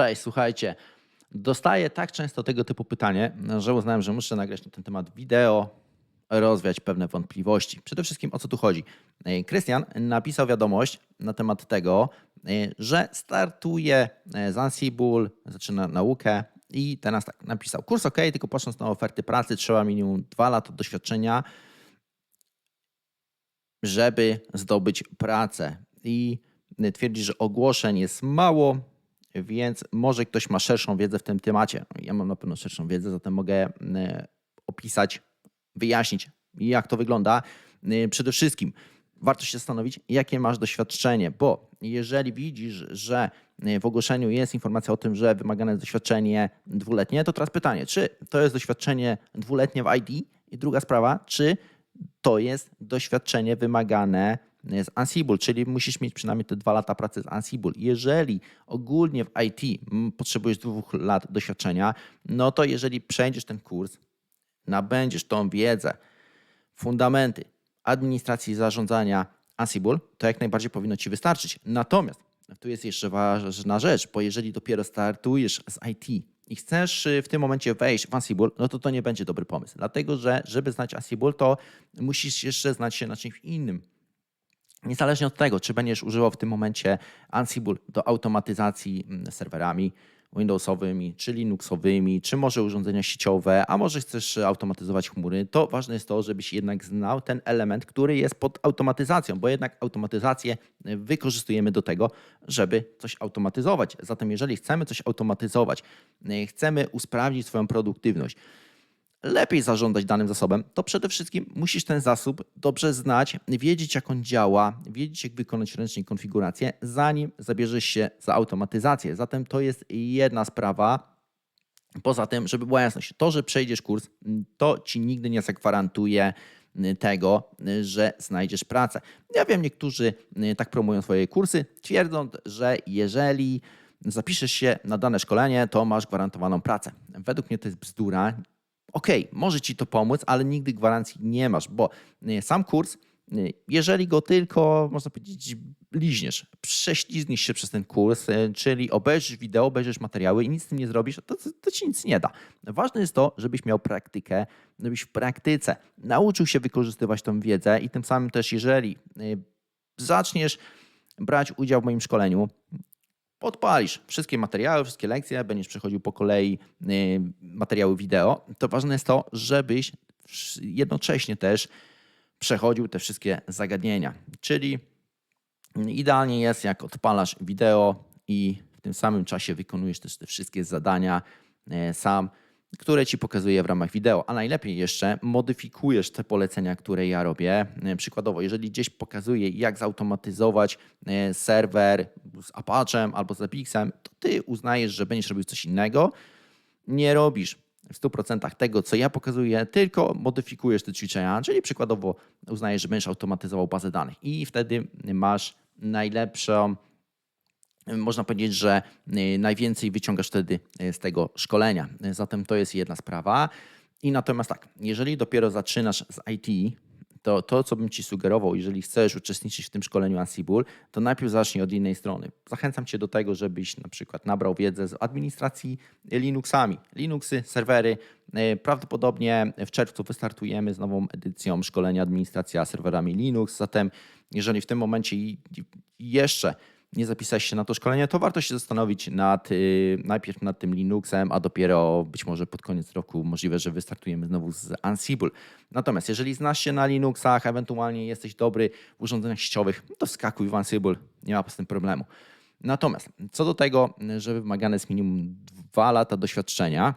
Cześć, słuchajcie. Dostaję tak często tego typu pytanie, że uznałem, że muszę nagrać na ten temat wideo, rozwiać pewne wątpliwości. Przede wszystkim o co tu chodzi. E, Krystian napisał wiadomość na temat tego, e, że startuje e, z Ansible, zaczyna naukę i teraz tak napisał. Kurs ok, tylko patrząc na oferty pracy trzeba minimum dwa lata doświadczenia, żeby zdobyć pracę. I twierdzi, że ogłoszeń jest mało, więc może ktoś ma szerszą wiedzę w tym temacie. Ja mam na pewno szerszą wiedzę, zatem mogę e, opisać, wyjaśnić, jak to wygląda. E, Przede wszystkim warto się zastanowić, jakie masz doświadczenie, bo jeżeli widzisz, że e, w ogłoszeniu jest informacja o tym, że wymagane jest doświadczenie dwuletnie, to teraz pytanie, czy to jest doświadczenie dwuletnie w ID? I druga sprawa, czy to jest doświadczenie wymagane z Ansible, czyli musisz mieć przynajmniej te dwa lata pracy z Ansible. Jeżeli ogólnie w IT potrzebujesz dwóch lat doświadczenia, no to jeżeli przejdziesz ten kurs, nabędziesz tą wiedzę, fundamenty administracji zarządzania Ansible, to jak najbardziej powinno Ci wystarczyć. Natomiast tu jest jeszcze ważna rzecz, bo jeżeli dopiero startujesz z IT i chcesz y, w tym momencie wejść w Ansible, no to to nie będzie dobry pomysł. Dlatego, że żeby znać Ansible, to musisz jeszcze znać się na czymś innym. Niezależnie od tego, czy będziesz używał w tym momencie Ansible do automatyzacji mm, serwerami Windowsowymi, czy Linuxowymi, czy może urządzenia sieciowe, a może chcesz automatyzować chmury, to ważne jest to, żebyś jednak znał ten element, który jest pod automatyzacją, bo jednak automatyzację wykorzystujemy do tego, żeby coś automatyzować. Zatem jeżeli chcemy coś automatyzować, chcemy usprawnić swoją produktywność, lepiej zarządzać danym zasobem, to przede wszystkim musisz ten zasób dobrze znać, wiedzieć jak on działa, wiedzieć jak wykonać ręcznie konfigurację, zanim zabierzesz się za automatyzację. Zatem to jest jedna sprawa. Poza tym, żeby była jasność, to, że przejdziesz kurs, to ci nigdy nie zagwarantuje tego, że znajdziesz pracę. Ja wiem, niektórzy tak promują swoje kursy, twierdząc, że jeżeli zapiszesz się na dane szkolenie, to masz gwarantowaną pracę. Według mnie to jest bzdura okej, okay, może ci to pomóc, ale nigdy gwarancji nie masz, bo y, sam kurs, y, jeżeli go tylko, można powiedzieć, liźniesz, prześlizgniesz się przez ten kurs, y, czyli obejrzysz wideo, obejrzysz materiały i nic z tym nie zrobisz, to, to ci nic nie da. Ważne jest to, żebyś miał praktykę, żebyś w praktyce nauczył się wykorzystywać tą wiedzę i tym samym też, jeżeli zaczniesz brać udział w moim szkoleniu, podpalisz wszystkie materiały, wszystkie lekcje, będziesz przechodził po kolei y, materiały wideo, to ważne jest to, żebyś jednocześnie też przechodził te wszystkie zagadnienia. Czyli idealnie jest, jak odpalasz wideo i w tym samym czasie wykonujesz też te wszystkie zadania y, sam które ci pokazuję w ramach wideo, a najlepiej jeszcze modyfikujesz te polecenia, które ja robię. E, przykładowo, jeżeli gdzieś pokazuję, jak zautomatyzować e, serwer z Apache'em albo z Epixem, to ty uznajesz, że będziesz robił coś innego. Nie robisz w 100% tego, co ja pokazuję, tylko modyfikujesz te ćwiczenia, czyli przykładowo uznajesz, że będziesz automatyzował bazę danych i wtedy masz najlepszą można powiedzieć, że y, najwięcej wyciągasz wtedy y, z tego szkolenia. Zatem to jest jedna sprawa. I natomiast tak, jeżeli dopiero zaczynasz z IT, to to, co bym Ci sugerował, jeżeli chcesz uczestniczyć w tym szkoleniu Ansible, to najpierw zacznij od innej strony. Zachęcam Cię do tego, żebyś na przykład nabrał wiedzę z administracji Linuxami. Linuxy, serwery. Y, prawdopodobnie w czerwcu wystartujemy z nową edycją szkolenia administracja serwerami Linux. Zatem, jeżeli w tym momencie jeszcze nie zapisałeś się na to szkolenie, to warto się zastanowić nad, y, najpierw nad tym Linuxem, a dopiero być może pod koniec roku możliwe, że wystartujemy znowu z Ansible. Natomiast jeżeli znasz się na Linuxach, ewentualnie jesteś dobry w urządzeniach sieciowych, to wskakuj w Ansible, nie ma z tym problemu. Natomiast co do tego, że wymagane jest minimum dwa lata doświadczenia,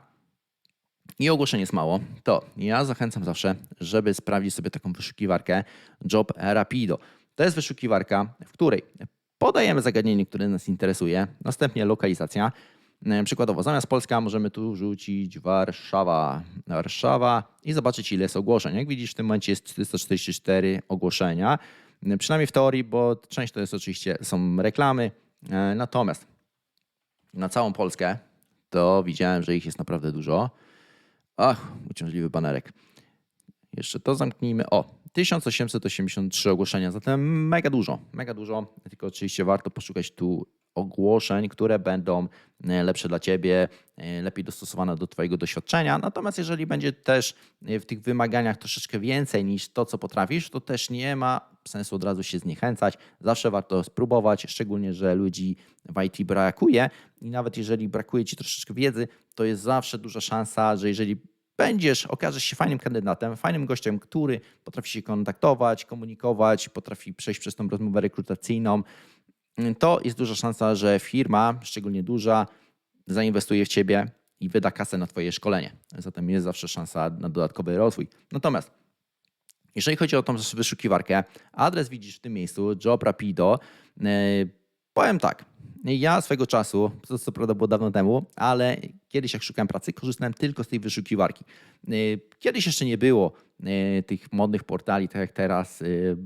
i ogłoszenie jest mało, to ja zachęcam zawsze, żeby sprawdzić sobie taką wyszukiwarkę Job Rapido. To jest wyszukiwarka, w której Podajemy zagadnienie, które nas interesuje, następnie lokalizacja. E, przykładowo, zamiast Polska możemy tu rzucić Warszawa, Warszawa i zobaczyć, ile jest ogłoszeń. Jak widzisz, w tym momencie jest 444 ogłoszenia, e, przynajmniej w teorii, bo część to jest oczywiście są reklamy. E, natomiast na całą Polskę to widziałem, że ich jest naprawdę dużo. Ach, uciążliwy banerek. Jeszcze to zamknijmy. O, 1883 ogłoszenia, zatem mega dużo, mega dużo, tylko oczywiście warto poszukać tu ogłoszeń, które będą e, lepsze dla ciebie, e, lepiej dostosowane do twojego doświadczenia. Natomiast jeżeli będzie też e, w tych wymaganiach troszeczkę więcej niż to, co potrafisz, to też nie ma sensu od razu się zniechęcać. Zawsze warto spróbować, szczególnie, że ludzi w IT brakuje i nawet jeżeli brakuje ci troszeczkę wiedzy, to jest zawsze duża szansa, że jeżeli będziesz, okażesz się fajnym kandydatem, fajnym gościem, który potrafi się kontaktować, komunikować, potrafi przejść przez tą rozmowę rekrutacyjną, to jest duża szansa, że firma, szczególnie duża, zainwestuje w ciebie i wyda kasę na twoje szkolenie. Zatem jest zawsze szansa na dodatkowy rozwój. Natomiast jeżeli chodzi o tą wyszukiwarkę, adres widzisz w tym miejscu, Job Rapido. Yy, Powiem tak, ja swego czasu, to co prawda było dawno temu, ale kiedyś jak szukałem pracy, korzystałem tylko z tej wyszukiwarki. Yy, Kiedyś jeszcze nie było yy, tych modnych portali, tak jak teraz. yy,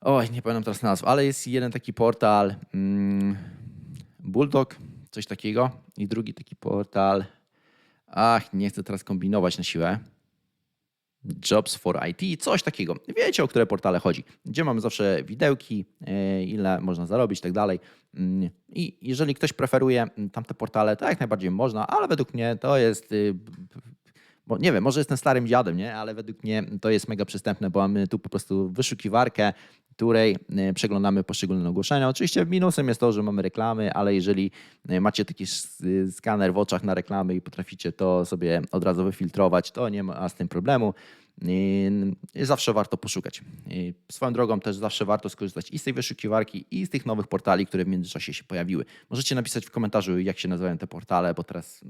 Oj, nie pamiętam teraz nazw, ale jest jeden taki portal mm, Bulldog, coś takiego i drugi taki portal, ach, nie chcę teraz kombinować na siłę. Jobs for IT, coś takiego. Wiecie, o które portale chodzi. Gdzie mamy zawsze widełki, e, ile można zarobić i tak dalej. Mm, I jeżeli ktoś preferuje mm, tamte portale, to jak najbardziej można, ale według mnie to jest. Bo nie wiem, może jestem starym dziadem, nie? ale według mnie to jest mega przystępne, bo mamy tu po prostu wyszukiwarkę, której e, przeglądamy poszczególne ogłoszenia. Oczywiście minusem jest to, że mamy reklamy, ale jeżeli e, macie taki s- skaner w oczach na reklamy i potraficie to sobie od razu wyfiltrować, to nie ma z tym problemu. Zawsze warto poszukać. Swoją drogą też zawsze warto skorzystać i z tej wyszukiwarki, i z tych nowych portali, które w międzyczasie się pojawiły. Możecie napisać w komentarzu, jak się nazywają te portale, bo teraz,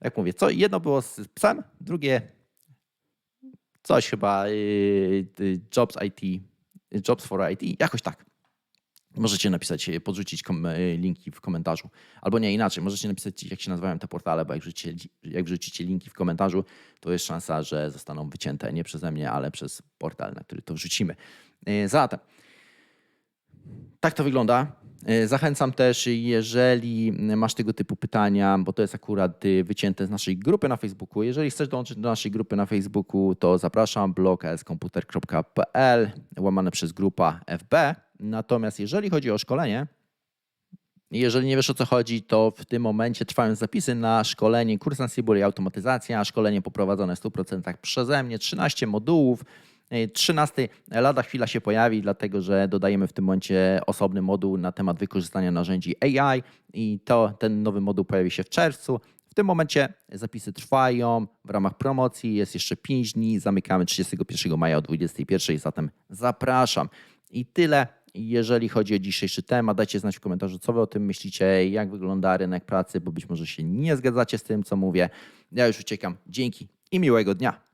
jak mówię, co jedno było z psem, drugie coś chyba yy, yy, Jobs IT, Jobs for IT, jakoś tak. Możecie napisać, yy, podrzucić linki w komentarzu. Albo nie inaczej, możecie napisać, jak się nazywają te portale, bo jak wrzucicie, jak wrzucicie linki w komentarzu, to jest szansa, że zostaną wycięte nie przeze mnie, ale przez portal, na który to wrzucimy. Zatem, tak to wygląda. E, Zachęcam też, jeżeli masz tego typu pytania, bo to jest akurat y, wycięte z naszej grupy na Facebooku. Jeżeli chcesz dołączyć do naszej grupy na Facebooku, to zapraszam blog.skomputer.pl łamane przez grupa FB. Natomiast jeżeli chodzi o szkolenie, jeżeli nie wiesz o co chodzi, to w tym momencie trwają zapisy na szkolenie kurs Ansible i automatyzacja. Szkolenie poprowadzone w 100% przeze mnie, 13 modułów. E, 13 lada chwila się pojawi, dlatego że dodajemy w tym momencie osobny moduł na temat wykorzystania narzędzi AI i to ten nowy moduł pojawi się w czerwcu. W tym momencie zapisy trwają w ramach promocji, jest jeszcze 5 dni, zamykamy 31 maja o 21, zatem zapraszam. I tyle, jeżeli chodzi o dzisiejszy temat. Dajcie znać w komentarzu, co wy o tym myślicie, jak wygląda rynek pracy, bo być może się nie zgadzacie z tym, co mówię. Ja już uciekam. Dzięki i miłego dnia.